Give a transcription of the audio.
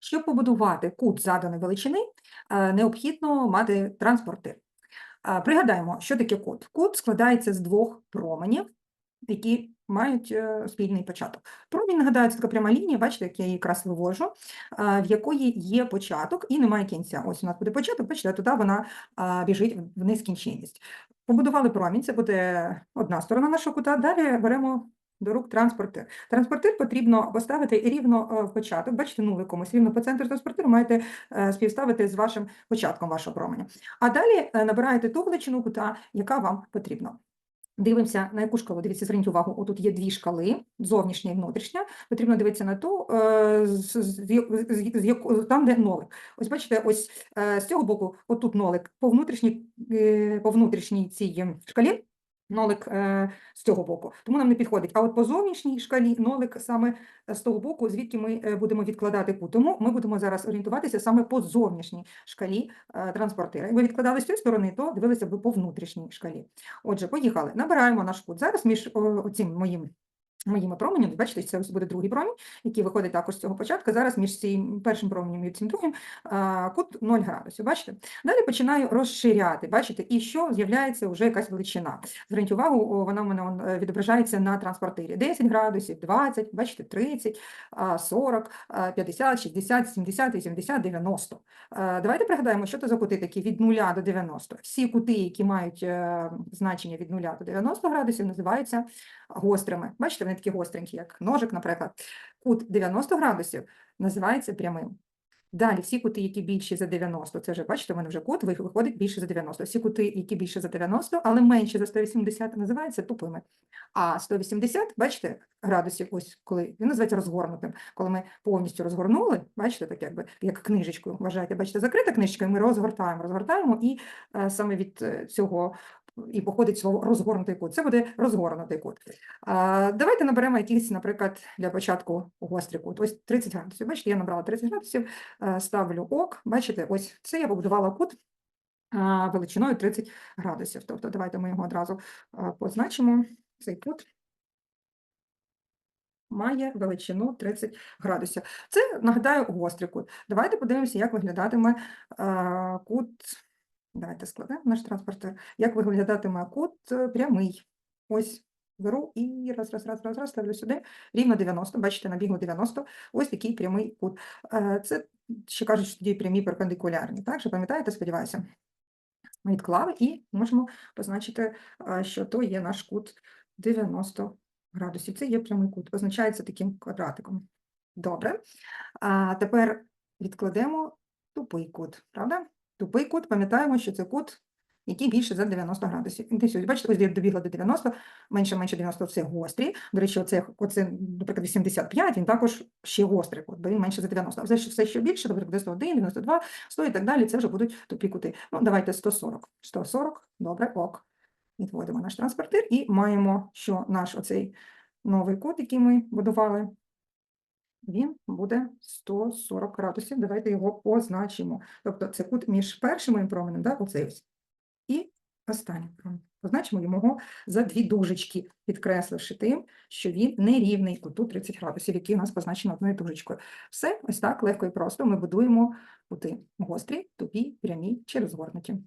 Щоб побудувати кут заданої величини, е, необхідно мати транспортир. Е, Пригадаємо, що таке кут. Кут складається з двох променів, які мають е, спільний початок. Промінь, нагадаю, це така пряма лінія, бачите, як я її якраз вивожу, в якої є початок і немає кінця. Ось у нас буде початок, бачите, туди вона біжить в нескінченність. Побудували промінь, це буде одна сторона нашого кута. Далі беремо до рук транспортир. Транспортир потрібно поставити рівно е, в початок. Бачите, нуликом, ось рівно по центру транспортиру маєте е, співставити з вашим початком вашого променя. А далі е, набираєте ту величину кута, яка вам потрібна. Дивимося, на яку шкалу. Дивіться, зверніть увагу, отут є дві шкали, зовнішня і внутрішня. Потрібно дивитися на ту, там, де нолик. Ось бачите, ось з цього боку, отут нолик по внутрішній, по внутрішній цій шкалі, нолик е, з цього боку. Тому нам не підходить. А от по зовнішній шкалі нолик саме е, з того боку, звідки ми е, будемо відкладати кут. Тому ми будемо зараз орієнтуватися саме по зовнішній шкалі е, транспортира. Якби відкладали з цієї сторони, то дивилися б по внутрішній шкалі. Отже, поїхали. Набираємо наш кут. Зараз між оцим моїм. Моїми променями, бачите, це буде другий промінь, який виходить також з цього початку. Зараз між цим першим променем і цим другим кут 0 градусів. Бачите? Далі починаю розширяти. Бачите, і що з'являється вже якась величина. Зверніть увагу, вона в мене е, відображається на транспортирі. 10 градусів, 20, бачите, 30, 40, 50, 60, 70, 80, 90. Е, Давайте пригадаємо, що це за кути такі від 0 до 90. Всі кути, які мають е, значення від 0 до 90 градусів, називаються гострими. Бачите, вони такі гостренькі, як ножик, наприклад. Кут 90 градусів називається прямим. Далі всі кути, які більші за 90, це вже, бачите, в мене вже кут виходить більше за 90. Всі кути, які більше за 90, але менші за 180, називаються тупими. А 180, бачите, градусів, ось коли він називається розгорнутим. Коли ми повністю розгорнули, бачите, так якби як книжечкою вважаєте, бачите, закрита книжечка, і ми розгортаємо, розгортаємо, і е, саме від е, цього і походить слово розгорнутий кут. Це буде розгорнутий кут. А, давайте наберемо якийсь, наприклад, для початку гострий кут. Ось 30 градусів. Бачите, я набрала 30 градусів, ставлю ок. Бачите, ось це я побудувала кут величиною 30 градусів. Тобто давайте ми його одразу позначимо. Цей кут має величину 30 градусів. Це, нагадаю, гострий кут. Давайте подивимося, як виглядатиме кут. Давайте складемо наш транспортер. Як виглядатиме кут е, прямий. Ось беру і раз, раз, раз, раз, раз, ставлю сюди. Рівно 90. Бачите, набігло 90. Ось такий прямий кут. Е, Це ще кажуть, що тоді прямі перпендикулярні. Так, що пам'ятаєте, сподіваюся. Відклали і можемо позначити, е, що то є наш кут 90 градусів. Це є прямий кут, позначається таким квадратиком. Добре. А тепер відкладемо тупий кут, правда? Тупий кут, пам'ятаємо, що це кут, який більше за 90 градусів. Десь бачите, ось я добігла до 90, менше, менше 90 – це гострі. До речі, оце, оце, наприклад, 85, він також ще гострий кут, бо він менше за 90. А все, все, що більше, наприклад, 91, 92, 100 і так далі, це вже будуть тупі кути. Ну, давайте 140. 140, добре, ок. Відводимо наш транспортир і маємо, що наш оцей новий кут, який ми будували, він буде 140 градусів. Давайте його позначимо. Тобто це кут між першим моїм променем, да, оцей ось, і останнім променем. Позначимо його за дві дужечки, підкресливши тим, що він нерівний куту 30 градусів, який у нас позначено одною дужечкою. Все ось так легко і просто ми будуємо кути гострі, тупі, прямі чи розгорнуті.